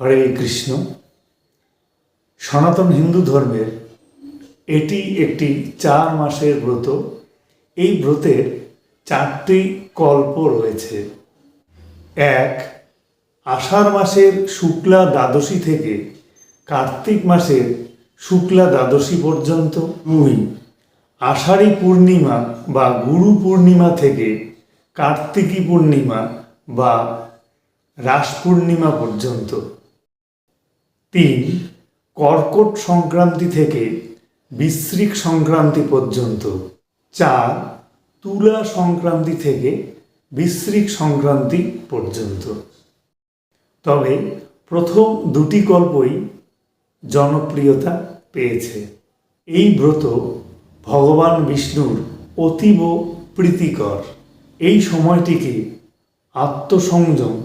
হরে কৃষ্ণ। সনাতন হিন্দু ধর্মের এটি একটি চার মাসের ব্রত। এই ব্রতের চারটি কল্প রয়েছে। এক, আষাঢ় মাসের শুক্লা দ্বাদশী থেকে কার্তিক মাসের শুক্লা দ্বাদশী পর্যন্ত। দুই, আষাঢ়ী পূর্ণিমা বা গুরু পূর্ণিমা থেকে কার্তিকী পূর্ণিমা বা রাস পূর্ণিমা পর্যন্ত। তিন, কর্কট সংক্রান্তি থেকে বিশ্রিক সংক্রান্তি পর্যন্ত। চার, তুলা সংক্রান্তি থেকে বিশ্রিক সংক্রান্তি পর্যন্ত। তবে প্রথম দুটি গল্পই জনপ্রিয়তা পেয়েছে। এই ব্রত ভগবান বিষ্ণুর অতীব প্রীতিকর। এই সময়টিকে আত্মসংযম,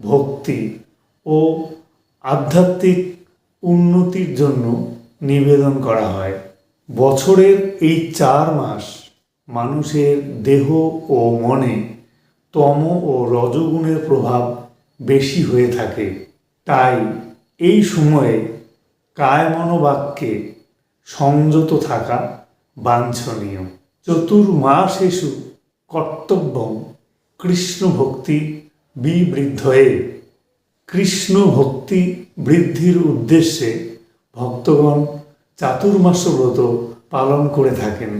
ভক্তি ও আধ্যাত্মিক উন্নতির জন্য নিবেদন করা হয়। বছরের এই চার মাস মানুষের দেহ ও মনে তম ও রজগুণের প্রভাব বেশি হয়ে থাকে। তাই এই সময়ে কায় মনোবাক্যে সংযত থাকা বাঞ্ছনীয়। চতুর্মাসেষু কর্তব্যম কৃষ্ণ ভক্তি বিবৃদ্ধয়ে কৃষ্ণ ভক্তি বৃদ্ধির উদ্দেশ্যে ভক্তগণ চাতুর্মাস ব্রত পালন করে থাকেন।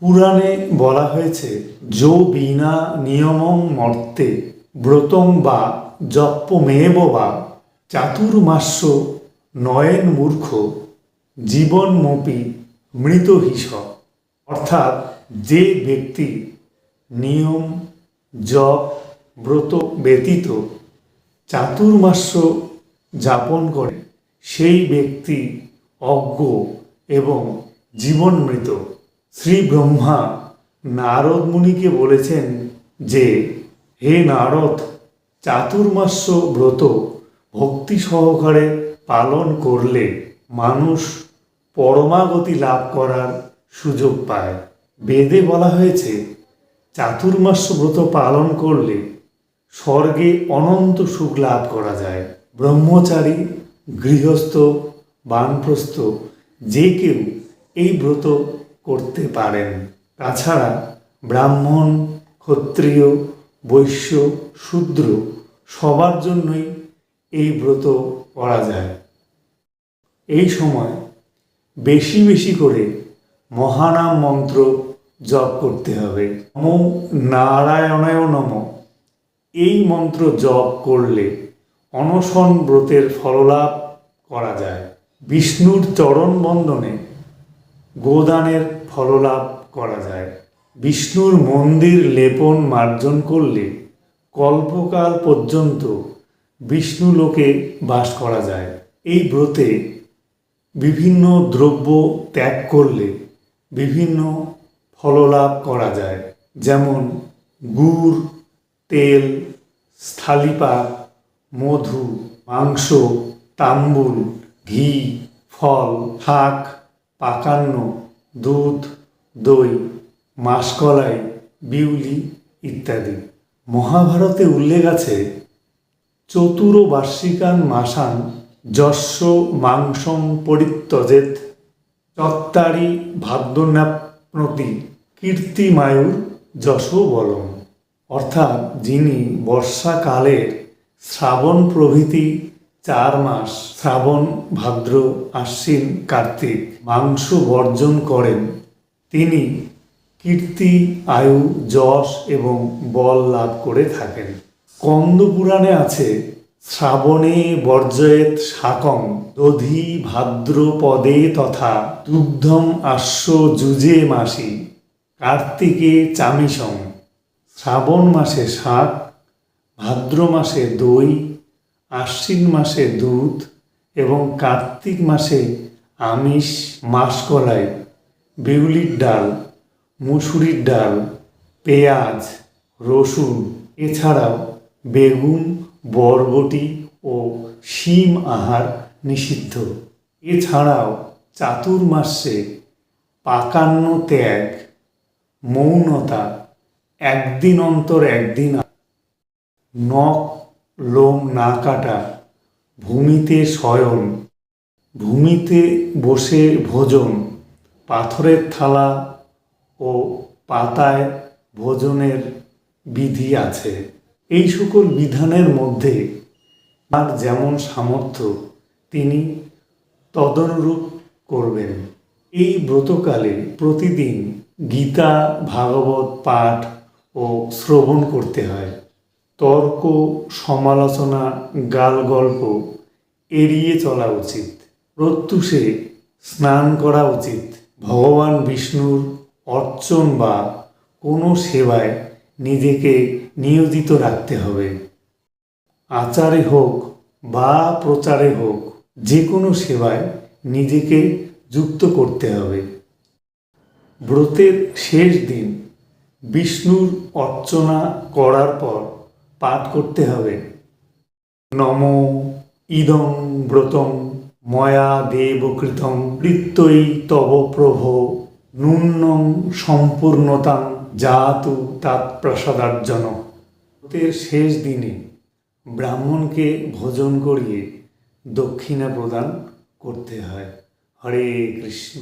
পুরাণে বলা হয়েছে, যো বিনা নিয়মং মর্তে, ব্রতং বা জপ্পমেব বা, চাতুর্মাস্য নয়ন মূর্খ, জীবনমপি মৃত হিস অর্থাৎ যে ব্যক্তি নিয়ম, জপ, ব্রত ব্যতীত চাতুর্মাস্য যাপন করে সেই ব্যক্তি অজ্ঞ এবং জীবনমৃত। শ্রী ব্রহ্মা নারদ মুনিকে বলেছেন যে, হে নারদ, চাতুর্মাস্য ব্রত ভক্তি সহকারে পালন করলে মানুষ পরমাগতি লাভ করার সুযোগ পায়। বেদে বলা হয়েছে, চাতুর্মাস্য ব্রত পালন করলে স্বর্গে অনন্ত সুখ লাভ করা যায়। ব্রহ্মচারী, গৃহস্থ, বানপ্রস্থ, যে কেউ এই ব্রত করতে পারেন। তাছাড়া ব্রাহ্মণ, ক্ষত্রিয়, বৈশ্য, শূদ্র সবার জন্যই এই ব্রত করা যায়। এই সময় বেশি বেশি করে মহানাম মন্ত্র জপ করতে হবে। নম নারায়ণায় নম। এই মন্ত্র জপ করলে অনশন ব্রতের ফললাভ করা যায়। বিষ্ণুর চরণ বন্দনে গোদানের ফললাভ করা যায়। বিষ্ণুর মন্দির লেপন মার্জন করলে কল্পকাল পর্যন্ত বিষ্ণু লোকে বাস করা যায়। এই ব্রতে বিভিন্ন দ্রব্য ত্যাগ করলে বিভিন্ন ফললাভ করা যায়। যেমন গুড় তেল স্থলিপাক মধু, মাংস, তাম্বুল, ঘি, ফল, শাক, পাকান্ন, দুধ, দই, মাসকলাই, বিউলি ইত্যাদি। মহাভারতে উল্লেখ আছে চতুর বার্ষিকান মাসান যস্য মাংসম পরিত্যজেত চত্তারি ভাদ্যনাপ্নতি কীর্তিমায়ুর যশ বলম অর্থাৎ যিনি বর্ষাকালের শ্রাবণ প্রভৃতি চার মাস শ্রাবণ, ভাদ্র, আশ্বিন, কার্তিক মাংস বর্জন করেন, তিনি কীর্তি, আয়ু, যশ এবং বল লাভ করে থাকেন। কন্দ পুরাণে আছে, শ্রাবণে বর্জয়েত শাকং দধি ভাদ্র পদে তথা দুগ্ধম আশ্ব যুজে মাসি কার্তিকে চামিসং শ্রাবণ মাসে শাক, ভাদ্র মাসে দই, আশ্বিন মাসে দুধ এবং কার্তিক মাসে আমিষ, মাসকলাই, বিউলির ডাল, মুসুরির ডাল, পেঁয়াজ, রসুন, এছাড়াও বেগুন, বরবটি ও শিম আহার নিষিদ্ধ। এছাড়াও চাতুর্মাসে পাকান্ন ত্যাগ, মৌনতা একদিন অন্তর একদিন নখ লোম না কাটা, ভূমিতে শয়ন, ভূমিতে বসে ভোজন, পাথরের থালা ও পাতায় ভোজনের বিধি আছে। এই সকল বিধানের মধ্যে তার যেমন সামর্থ্য, তিনি তদনুরূপ করবেন। এই ব্রতকালে প্রতিদিন গীতা, ভাগবত পাঠ ও শ্রবণ করতে হয়। তর্ক, সমালোচনা গাল গল্প এড়িয়ে চলা উচিত। প্রত্যুষে স্নান করা উচিত। ভগবান বিষ্ণুর অর্চন বা কোনো সেবায় নিজেকে নিয়োজিত রাখতে হবে। আচারে হোক বা প্রচারে হোক যে কোনো সেবায় নিজেকে যুক্ত করতে হবে। ব্রতের শেষ দিন বিষ্ণুর অর্চনা করার পর পাঠ করতে হবে। নম ইদং ব্রতং ময়া দেবকৃতং বৃত্তই তব প্রভ নূন্যং সম্পূর্ণতাং জাতু তাৎপ্রসাদার্জন ব্রতের শেষ দিনে ব্রাহ্মণকে ভোজন করিয়ে দক্ষিণা প্রদান করতে হয়। হরে কৃষ্ণ।